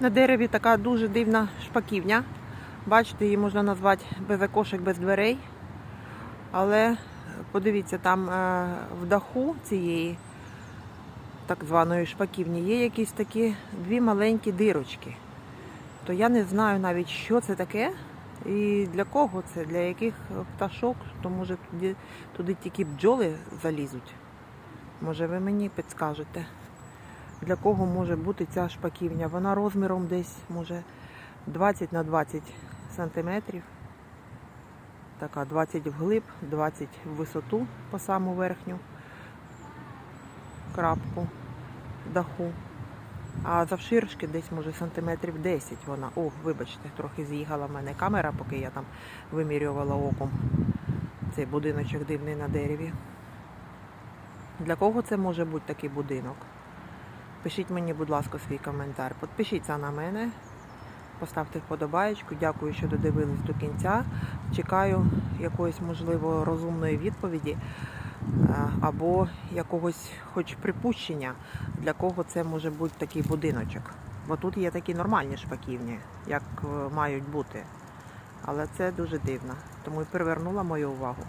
На дереві така дуже дивна шпаківня. Бачите, її можна назвати без окошек, без дверей. Але подивіться, там е, в даху цієї так званої шпаківні є якісь такі дві маленькі дирочки. То я не знаю навіть, що це таке і для кого це, для яких пташок, то може туди, туди тільки бджоли залізуть. Може ви мені підскажете, для кого може бути ця шпаківня? Вона розміром десь може 20 на 20 сантиметрів. Така 20 вглиб, 20 в висоту по саму верхню крапку даху. А завширшки десь може сантиметрів 10 вона. О, вибачте, трохи з'їхала в мене камера, поки я там вимірювала оком цей будиночок дивний на дереві. Для кого це може бути такий будинок? Пишіть мені, будь ласка, свій коментар. Підпишіться на мене, поставте вподобаєчку. Дякую, що додивились до кінця. Чекаю якоїсь, можливо, розумної відповіді е, або якогось хоч припущення, для кого це може бути такий будиночок. Бо тут є такі нормальні шпаківні, як е, мають бути. Але це дуже дивно, тому і привернула мою увагу.